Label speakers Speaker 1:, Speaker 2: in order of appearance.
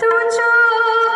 Speaker 1: তু চোখ